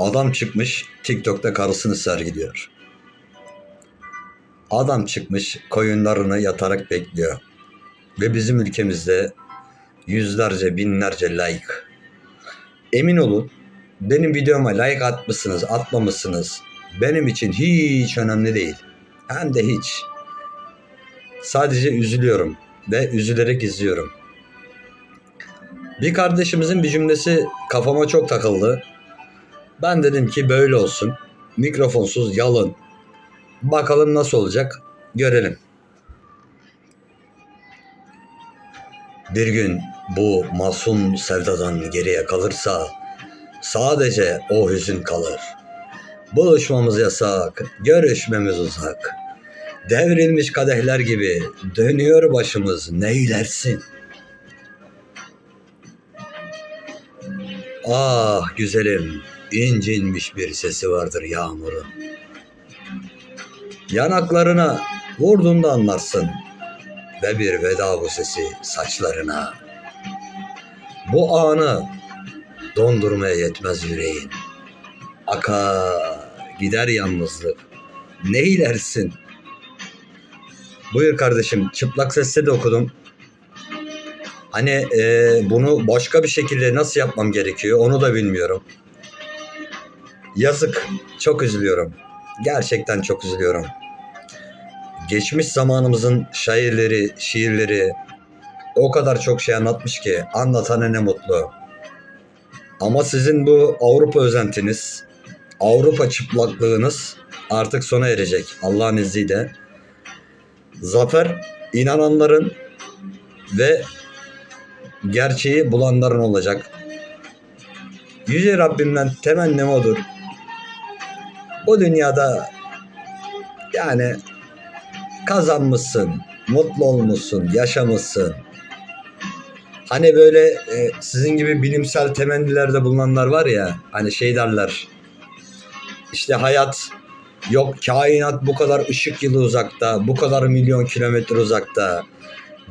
Adam çıkmış TikTok'ta karısını sergiliyor. Adam çıkmış koyunlarını yatarak bekliyor. Ve bizim ülkemizde yüzlerce binlerce like. Emin olun benim videoma like atmışsınız atmamışsınız benim için hiç önemli değil. Hem de hiç. Sadece üzülüyorum ve üzülerek izliyorum. Bir kardeşimizin bir cümlesi kafama çok takıldı. Ben dedim ki böyle olsun. Mikrofonsuz yalın. Bakalım nasıl olacak görelim. Bir gün bu masum sevdadan geriye kalırsa sadece o hüzün kalır. Buluşmamız yasak, görüşmemiz uzak. Devrilmiş kadehler gibi dönüyor başımız neylersin? Ah güzelim, incinmiş bir sesi vardır yağmurun. Yanaklarına vurduğunda anlarsın ve bir veda bu sesi saçlarına. Bu anı dondurmaya yetmez yüreğin. Akar gider yalnızlık. Neylersin? Buyur kardeşim çıplak sesle de okudum. Hani e, bunu başka bir şekilde nasıl yapmam gerekiyor onu da bilmiyorum. Yazık. Çok üzülüyorum. Gerçekten çok üzülüyorum. Geçmiş zamanımızın şairleri, şiirleri o kadar çok şey anlatmış ki anlatana ne mutlu. Ama sizin bu Avrupa özentiniz, Avrupa çıplaklığınız artık sona erecek Allah'ın izniyle. Zafer inananların ve gerçeği bulanların olacak. Yüce Rabbimden temennim odur. Bu dünyada yani kazanmışsın, mutlu olmuşsun, yaşamışsın. Hani böyle e, sizin gibi bilimsel temennilerde bulunanlar var ya, hani şey derler. İşte hayat yok kainat bu kadar ışık yılı uzakta, bu kadar milyon kilometre uzakta.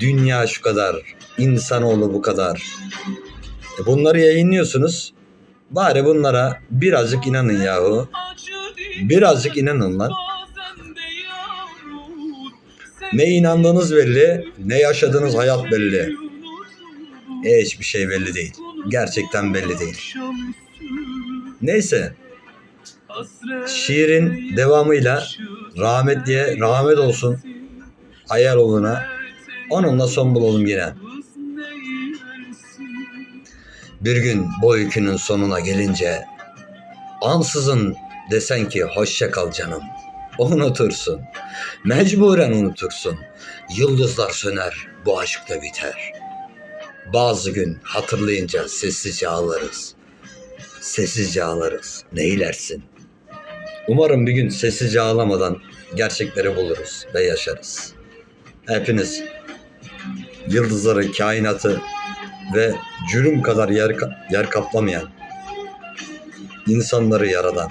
Dünya şu kadar, insanoğlu bu kadar. E, bunları yayınlıyorsunuz. Bari bunlara birazcık inanın yahu. Birazcık inanın lan. Ne inandığınız belli, ne yaşadığınız hayat belli. E, hiçbir şey belli değil. Gerçekten belli değil. Neyse. Şiirin devamıyla rahmetliye rahmet olsun hayal oluna. Onunla son bulalım yine. Bir gün bu öykünün sonuna gelince ansızın desen ki hoşça kal canım. Unutursun. Mecburen unutursun. Yıldızlar söner, bu aşk da biter. Bazı gün hatırlayınca sessizce ağlarız. Sessizce ağlarız. Neylersin? Umarım bir gün sessizce ağlamadan gerçekleri buluruz ve yaşarız. Hepiniz yıldızları, kainatı ve cürüm kadar yer, yer kaplamayan insanları yaradan